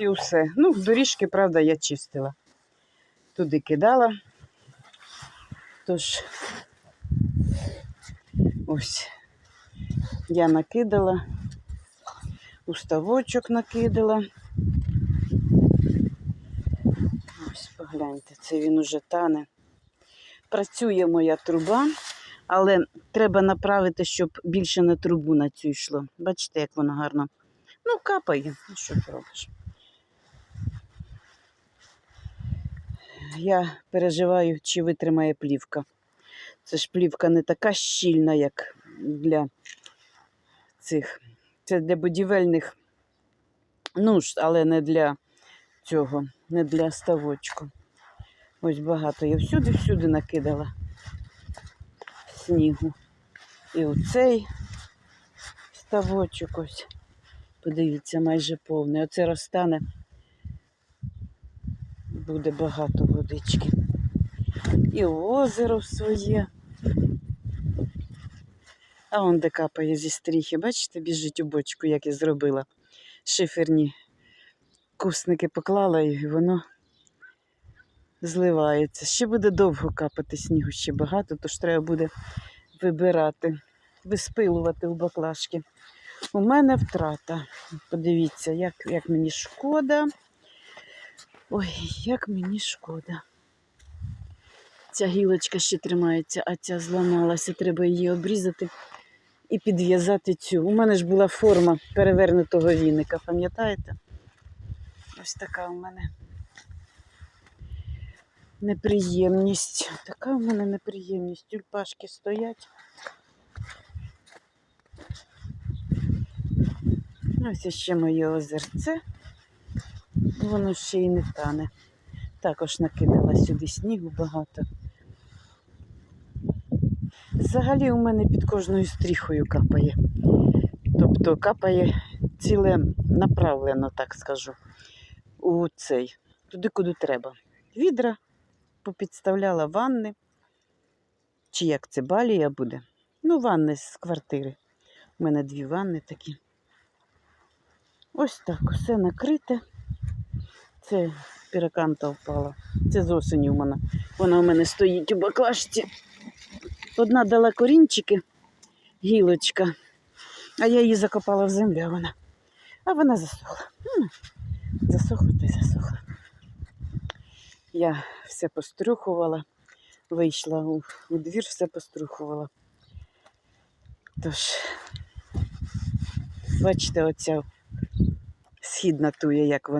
і все. Ну, доріжки, правда, я чистила. Туди кидала. Тож, ось, я накидала, уставочок накидала. Ось, погляньте, це він уже тане. Працює моя труба, але треба направити, щоб більше на трубу на цю йшло. Бачите, як воно гарно. Ну, капає. Ну, що ти робиш? Я переживаю, чи витримає плівка. Це ж плівка не така щільна, як для цих. Це для будівельних нужд, але не для цього, не для ставочку. Ось багато. Я всюди-всюди накидала снігу. І оцей ставочок ось. Подивіться, майже повний. Оце розтане. Буде багато водички. І озеро своє. А он де капає зі стріхи. Бачите, біжить у бочку, як я зробила. Шиферні кусники поклала і воно зливається. Ще буде довго капати снігу, ще багато, тож треба буде вибирати, виспилувати в баклажки. У мене втрата. Подивіться, як, як мені шкода. Ой, як мені шкода. Ця гілочка ще тримається, а ця зламалася. Треба її обрізати і підв'язати цю. У мене ж була форма перевернутого віника, пам'ятаєте? Ось така у мене неприємність. Така у мене неприємність. Тюльпашки стоять. Ось ще моє озерце. Воно ще й не тане. Також накидала сюди снігу багато. Взагалі у мене під кожною стріхою капає. Тобто капає ціле направлено, так скажу, у цей, туди, куди треба. Відра попідставляла ванни. Чи як це балія буде? Ну, ванни з квартири. У мене дві ванни такі. Ось так, все накрите. Це піраканта впала. Це з осені у мене. Вона у мене стоїть у баклажці. Одна дала корінчики, гілочка, а я її закопала в землю, а вона, а вона засохла. Засохла та й засохла. Я все пострюхувала, вийшла у, у двір, все пострюхувала. Тож, бачите, оця східна туя, як вона.